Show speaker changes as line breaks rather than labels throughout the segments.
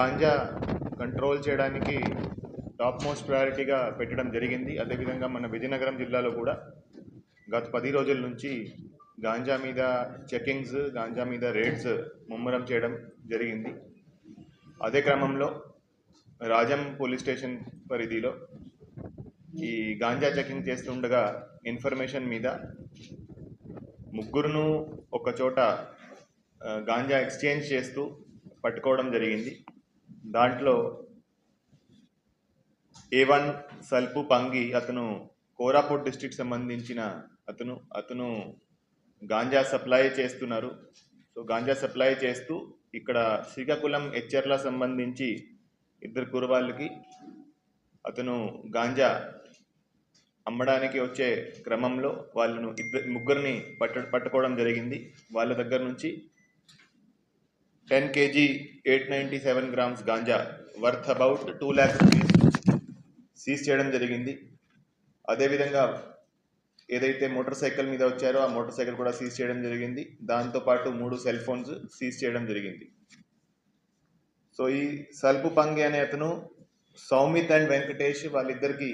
Ganja control చేయడానికి top most ప్రయారిటీగా పెట్టడం జరిగింది. అదేవిధంగా మన విజయనగరం జిల్లాలో కూడా గత పది రోజుల నుంచి గాంజా మీద చెకింగ్స్ గాంజా మీద రేట్స్ ముమ్మరం చేయడం జరిగింది. అదే క్రమంలో రాజం పోలీస్ స్టేషన్ పరిధిలో ఈ గాంజా చెకింగ్ చేస్తుండగా ఇన్ఫర్మేషన్ మీద ముగ్గురును ఒక చోట గాంజా ఎక్స్చేంజ్ చేస్తూ పట్టుకోవడం జరిగింది. దాంట్లో ఏ వన్ సల్పు పంగి అతను కోరాపూట్ డిస్టిక్ సంబంధించిన అతను అతను గాంజా సప్లై చేస్తున్నారు. సో గాంజా సప్లై చేస్తూ ఇక్కడ శ్రీకాకుళం హెచ్ఆర్ల సంబంధించి ఇద్దరు కురవాళ్ళకి అతను గాంజా అమ్మడానికి వచ్చే క్రమంలో వాళ్ళను ఇద్దరు ముగ్గురిని పట్ట పట్టుకోవడం జరిగింది. వాళ్ళ దగ్గర నుంచి ten KG eight ninety seven grams ganja worth about two lakh rupees seize చేయడం జరిగింది. అదేవిధంగా ఏదైతే మోటార్ సైకిల్ మీద వచ్చారో ఆ మోటార్ సైకిల్ కూడా సీజ్ చేయడం జరిగింది. దాంతోపాటు మూడు సెల్ ఫోన్స్ సీజ్ చేయడం జరిగింది. సో ఈ సల్పు పంగి అనే అతను సౌమిత్ అండ్ వెంకటేష్ వాళ్ళిద్దరికి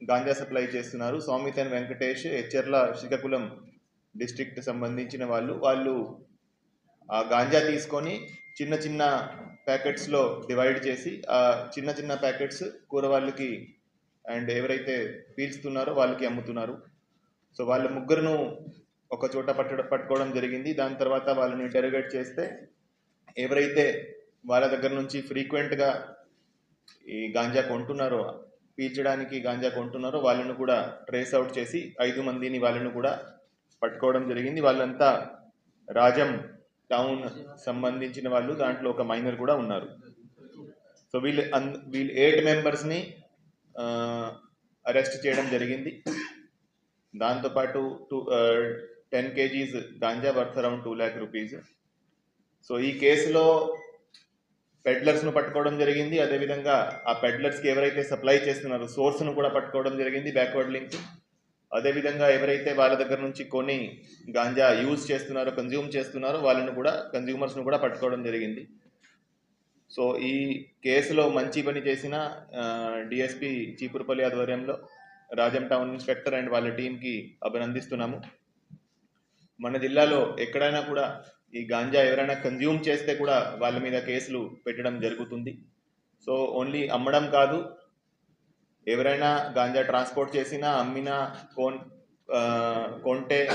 గాంజా సప్లై చేస్తున్నారు. సౌమిత్ అండ్ వెంకటేష్ హెచ్ఎర్ల శ్రీకాకుళం డిస్ట్రిక్ట్ సంబంధించిన వాళ్ళు. వాళ్ళు గాంజా తీసుకొని చిన్న చిన్న ప్యాకెట్స్లో డివైడ్ చేసి ఆ చిన్న చిన్న ప్యాకెట్స్ కూరవాళ్ళకి అండ్ ఎవరైతే పీల్చుతున్నారో వాళ్ళకి అమ్ముతున్నారు. సో వాళ్ళ ముగ్గురును ఒక చోట పట్ట పట్టుకోవడం జరిగింది. దాని తర్వాత వాళ్ళని ఇంటరోగేట్ చేస్తే ఎవరైతే వాళ్ళ దగ్గర నుంచి ఫ్రీక్వెంట్గా ఈ గాంజా కొంటున్నారో పీల్చడానికి గాంజా కొంటున్నారో వాళ్ళను కూడా ట్రేస్ అవుట్ చేసి ఐదు మందిని వాళ్ళను కూడా పట్టుకోవడం జరిగింది. వాళ్ళంతా రాజం టౌన్ సంబంధించిన వాళ్ళు దాంట్లో ఒక మైనర్ కూడా ఉన్నారు. సో వీళ్ళు అన్ వీళ్ళు ఎయిట్ మెంబర్స్ని అరెస్ట్ చేయడం జరిగింది. దాంతోపాటు two ten KGs ganja worth around two lakh rupees so ఈ కేసులో పెడ్లర్స్ను పట్టుకోవడం జరిగింది. అదేవిధంగా ఆ పెడ్లర్స్కి ఎవరైతే సప్లై చేస్తున్నారో సోర్స్ను కూడా పట్టుకోవడం జరిగింది. బ్యాక్వర్డ్ లింక్ అదేవిధంగా ఎవరైతే వాళ్ళ దగ్గర నుంచి కొన్ని గాంజా యూజ్ చేస్తున్నారో కన్జ్యూమ్ చేస్తున్నారో వాళ్ళను కూడా కన్జ్యూమర్స్ను కూడా పట్టుకోవడం జరిగింది. సో ఈ కేసులో మంచి పని చేసిన డిఎస్పి చీపురుపల్లి ఆధ్వర్యంలో రాజం టౌన్ ఇన్స్పెక్టర్ అండ్ వాళ్ళ టీంకి అభినందిస్తున్నాము. మన జిల్లాలో ఎక్కడైనా కూడా ఈ గాంజా ఎవరైనా కన్జ్యూమ్ చేస్తే కూడా వాళ్ళ మీద కేసులు పెట్టడం జరుగుతుంది. సో ఓన్లీ అమ్మడం కాదు ఎవరైనా గాంజా ట్రాన్స్పోర్ట్ చేసినా అమ్మినా కొన్ కొంటే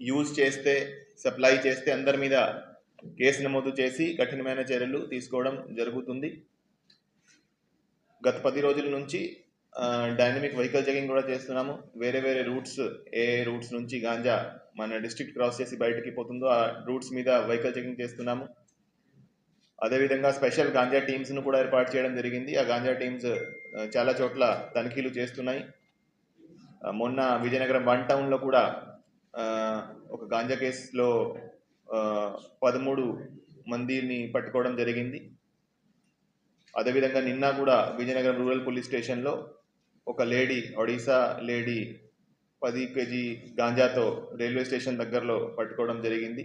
యూజ్ చేస్తే సప్లై చేస్తే అందరి మీద కేసు నమోదు చేసి కఠినమైన చర్యలు తీసుకోవడం జరుగుతుంది. గత పది రోజుల నుంచి డైనమిక్ వెహికల్ చెకింగ్ కూడా చేస్తున్నాము. వేరే వేరే రూట్స్ ఏ రూట్స్ నుంచి గాంజా మన డిస్ట్రిక్ట్ క్రాస్ చేసి బయటికి పోతుందో ఆ రూట్స్ మీద వెహికల్ చెకింగ్ చేస్తున్నాము. అదేవిధంగా స్పెషల్ గాంజా టీమ్స్ను కూడా ఏర్పాటు చేయడం జరిగింది. ఆ గాంజా టీమ్స్ చాలా చోట్ల తనిఖీలు చేస్తున్నాయి. మొన్న విజయనగరం వన్ టౌన్లో కూడా ఒక గాంజా కేసులో పదమూడు మందిని పట్టుకోవడం జరిగింది. అదేవిధంగా నిన్న కూడా విజయనగరం రూరల్ పోలీస్ స్టేషన్లో ఒక లేడీ ఒడిశా లేడీ పది కేజీ గాంజాతో రైల్వే స్టేషన్ దగ్గరలో పట్టుకోవడం జరిగింది.